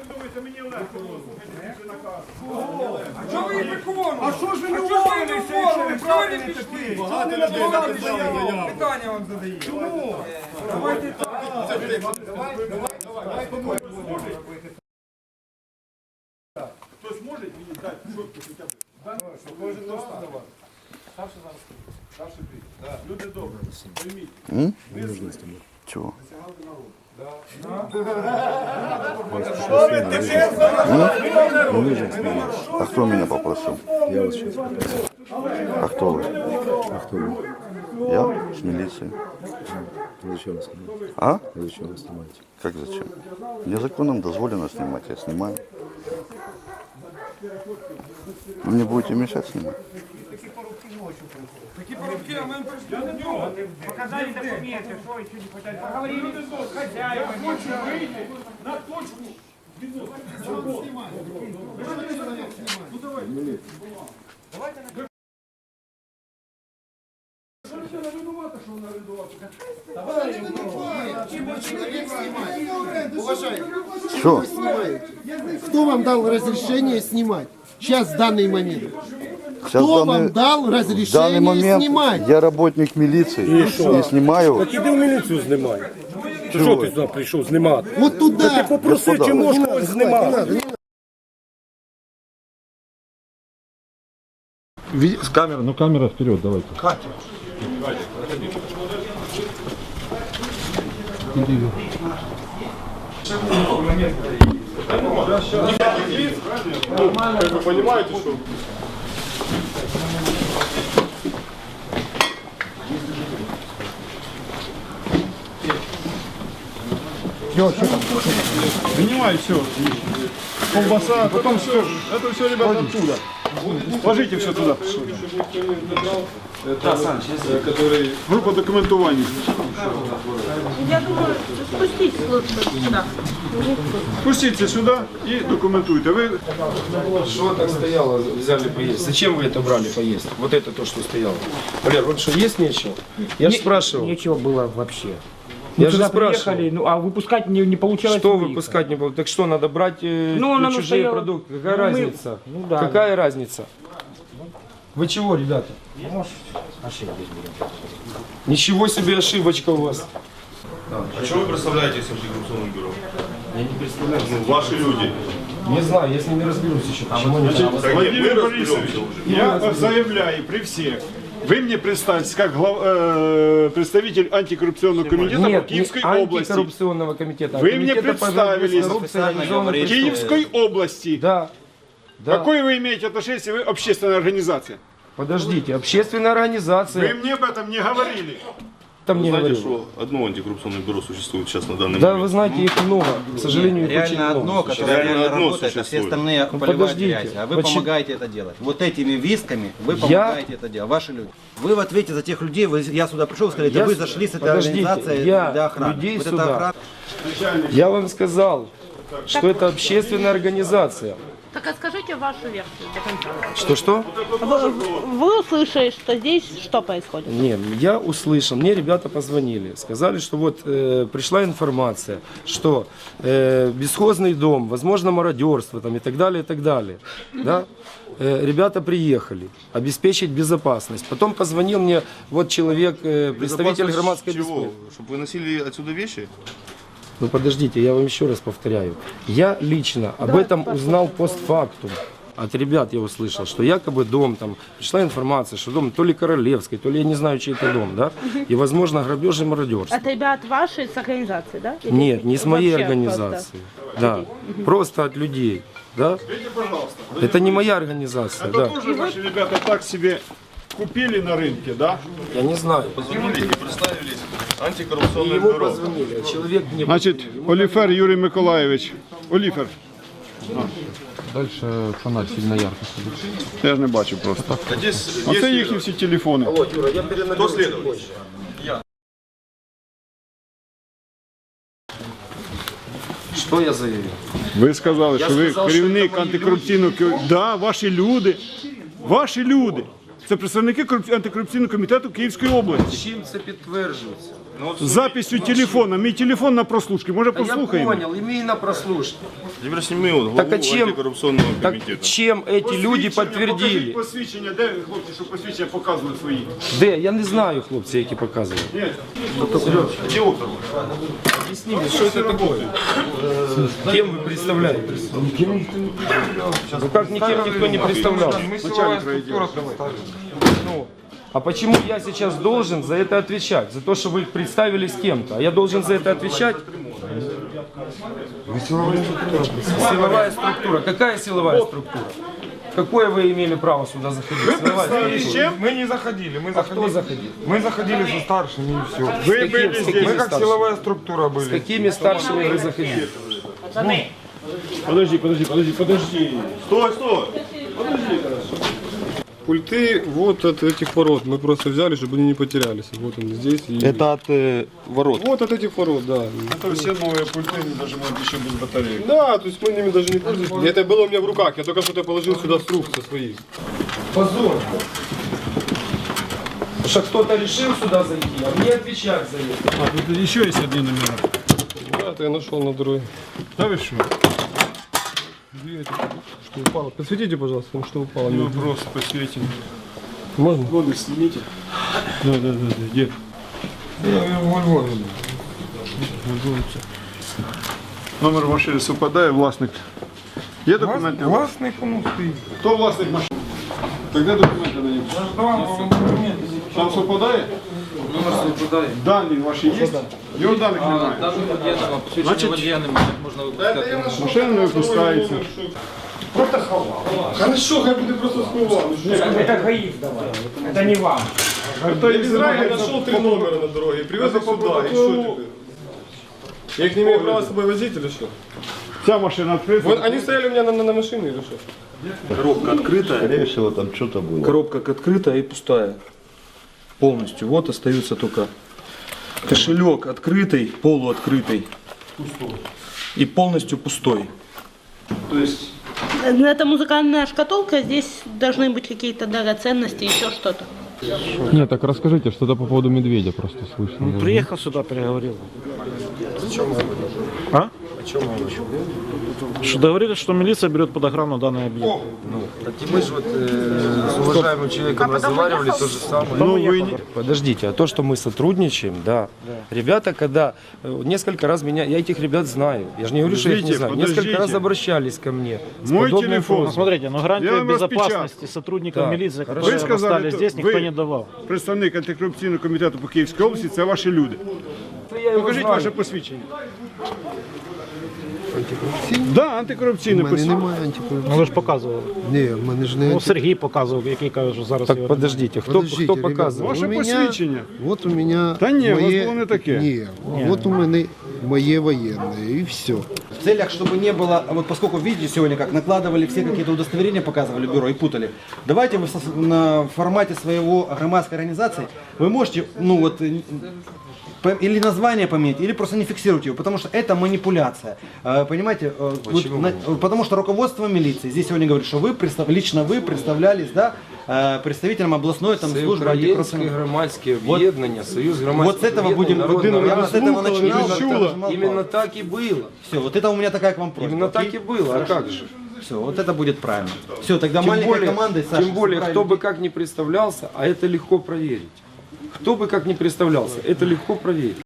рекомендується мені легко було слухати ці накази. А чого ви їх виконуєте? А що ж ви не виконуєте? Що ви правильні пішли? Питання вам задає. Чому? Давайте так. Давай, давай, давай. Хтось може мені дати чітку хоча б? Кожен просто. Старший зараз. Старший прийде. Люди добре. Прийміть. Ми з. Чего? А кто меня попросил? Я вас сейчас А кто вы? А кто вы? Я с милиции. Зачем вы снимаете? А? Зачем вы снимаете? Как зачем? Мне законом дозволено снимать, я снимаю. Вы мне будете мешать снимать? Такі порубки, а ми прийшли до нього. Показали документы, что еще не хотят. Поговорили с хозяевами. Хочу вийти на точку. Что? Кто вам дал разрешение снимать? Сейчас, в данный момент. Сейчас Кто в вам данный, дал в данный разрешение момент снимать? я работник милиции и снимаю. Так іди в міліцію знімай. Ти що ти сюди прийшов знімати? Вот туда. Попроси, чи можеш когось знімати. С камеры, ну камера вперед, давайте. Ви розумієте, що Вынимай все. Колбаса, потом все. Это все, ребята, оттуда. Ложите все туда. Группа документування. Я думаю, спуститесь лучше сюда. Спустіться сюди і документуйте. Ви Что так стояло, взяли поесть? Зачем вы это брали поесть? Вот это то, что стояло. Валер, вот что, есть нечего? Я же спрашивал. Нечего было вообще. Я Мы же спрашивал. приехали, ну а выпускать не, не получалось. Что выехать. выпускать не было? Так что, надо брать э, Ну, чужие настояла. продукты? Какая Ну, мы- разница? Ну да. Какая разница? Вы чего, ребята? Ничего себе ошибочка у вас. А что вы представляете с антикоррупционным бюро? Я не представляю. Ну, ваши люди. Не знаю, я с ними разберусь еще. Почему там? Так нет, мы Владимир разберемся Борисович, я заявляю при всех, вы мне представьтесь как глав- э, представитель антикоррупционного комитета по Нет, Киевской не области. антикоррупционного комитета. а Вы мне по представились. преступностью. Киевской области. Да. Да. Какое вы имеете отношение, если вы общественная организация? Подождите, общественная организация. Вы мне об этом не говорили. Там не Знаете, говорил. что одно антикоррупционное бюро существует сейчас на данный Да, вы момент? знаете, их много. К сожалению, их очень Реально много. одно, которое Реально реально, одно работает, а все существует. остальные Ну, поливают подождите. грязь. А вы Почему- помогаете это делать. Вот этими висками вы помогаете это делать, ваши люди. Вы в ответе за тех людей, вы, я сюда пришел, сказали, Я вы зашли с этой подождите, организацией я для охраны. людей вот сюда- охрана. Я вам сказал, что это общественная организация. Так а скажите вашу версию до конца. Что-что? Вы, вы услышали, что здесь что происходит? Нет, я услышал, мне ребята позвонили, сказали, что вот э, пришла информация, что э, бесхозный дом, возможно мародерство там и так далее, и так далее. Да? Э, ребята приехали обеспечить безопасность. Потом позвонил мне вот человек, э, представитель громадской чего? Чтобы вы носили отсюда вещи? Ну подождите, я вам еще раз повторяю. Я лично об этом узнал постфактум. От ребят я услышал, что якобы дом, там, пришла информация, что дом то ли королевский, то ли я не знаю, чей это дом, да, и, возможно, грабеж и мародерство. Это ребят ваши с организации, да? Или Нет, не с моей вообще организации, да, просто от людей, да. Это не моя организация, Это да. тоже ваши ребята так себе купили на рынке, да? Я не знаю. Позвонили и представились. Антикоррупционное ему бюро. позвонили, а человек не Значит, Оліфер Юрій Миколаєвич. Оліфер. Дальше фонарь сильно ярко. Я ж не бачу просто. А здесь А есть це їхні всі телефони. Кто следователь? Что я заявил? Ви сказали, Я що ви сказав, що керівник це мої антикорупційного комітету. Да, ваші люди. Ваші люди. Це представники корупці- антикорупційного комітету Київської області. Чим це підтверджується? З записью телефона. Мій телефон на прослушці. Може Та я послухаємо? понял, имей на прослушке. Теперь сними вот Так а главу чем- антикоррупционного Так комитета. чем эти люди Посвідчення, подтвердили? покажіть Посвідчення, де хлопці, що посвідчення показували свої? Де? Я не знаю, хлопці, які показують. Ні, Где Октор? Объясни мне, что это такое? Кем вы представляетесь? Ну как никем никто не представлял? Ну, а почему я сейчас должен за это отвечать? За то, что вы их представили с кем-то? А я должен за это отвечать? Силовая структура. Какая силовая структура? Какое вы имели право сюда заходить? Силовая структура. Мы не заходили, мы А кто заходил? Мы заходили со старшими и все. С каким- с какими Мы как старшими? силовая структура С были. какими старшими вы заходили? Подожди, подожди, подожди, подожди. Стой, стой! Пульты вот от этих ворот. Мы просто взяли, чтобы они не потерялись. Вот они здесь. И... Это от э, ворот. Вот от этих ворот, да. Это все новые пульты, они даже могут еще без батареи. Да, то есть мы ними даже не пользовались. Это было у меня в руках. Я только что-то положил сюда с рук со своих. Позор. Что кто-то решил сюда зайти, а мне отвечать за это. А, тут еще есть один номер. Да, это я нашел на дороге. Да вы что? Где это? Что упало? Подсветите, пожалуйста, там что упало. Не вопрос, посветим. Можно? Годы снимите. Да, да, да, да, где? Я во Львове. Номер машини совпадає, власник. Є документи? Властный кому стоит. Хто власник машини? Так де документи на нього? Там совпадає? Номер совпадає. Дані ваші є? Його даних немає. Значить, водія немає, можна випускати. Машина не випускається. Хорошо, хай буде просто сховано. Это ГАИФ давай. Это не вам. То Я в Израиле нашел три номера на дороге, привез их сюда, и что теперь? Я их не имею права с собой возить или что? Ця машина відкрита. Вот они стояли у меня на, на, на машине или что? Коробка открытая. Скорее всего, там что-то было. Коробка открытая и пустая. Полностью. Вот остается только кошелек открытый, полуоткрытый. И полностью пустой. Это музыкальная шкатулка, здесь должны быть какие-то драгоценности, еще что-то. Нет, так расскажите что-то по поводу медведя просто слышно. Приехал сюда, переговорил. А? Что договорились, что милиция берет под охрану данный объект. Так и мы же вот э, с уважаемым человеком разговаривали, то же самое. Ну, вы не... Подождите, а то, что мы сотрудничаем, да. Ребята, когда э, несколько раз меня, я этих ребят знаю, я же не говорю, что я их не Подождите, знаю, несколько подождите. раз обращались ко мне. с Мой подобной телефон. Ну, просьбой. смотрите, но Я гарантию вам безопасности сотрудникам Так, милиции, хорошо. Ви которые сказали, восстали то- здесь, никто ви не давал. представник антикорупційного комітету по Київській області, це ваші люди. Да я его Покажіть знаю. ваше посвідчення. Да, антикорупційне У мене посвідчення. немає антикорупційного. Але ж показували. Ні, в мене ж не Ну. Сергій показував, який каже, що зараз Так його подождите, кто, Подождите, кто ребят, показывал? Ваше у меня- посвідчення. Вот у меня Та ні, у вас було не таке. Ні, от у мене моє воєнне, і все. В целях, чтобы не было, а вот поскольку видите сегодня, как накладывали все какие-то удостоверения, показывали бюро и путали, давайте вы со- на формате своего громадской организации, вы можете, ну вот, э, по- или название поменять, или просто не фиксируйте его, потому что это манипуляция. Э, Понимаете, э, вот на- э, потому что руководство милиции здесь сегодня говорит, что вы, представ- лично вы представлялись, да, э, представителем областной там, службы Українське антикоррупционной. громадське об'єднання, союз громадських Вот с этого будем, об'єднань я народного с этого начинал, чула. нажимал Именно паузу. так и было. Все, вот это у меня такая к вам просьба. Именно так окей? и было. А как же? Все, вот это будет правильно. Все, тогда Тем маленькой более, командой, Саша, тем более, кто бы как ни представлялся, а это легко проверить. Кто бы как ни представлялся, это легко проверить.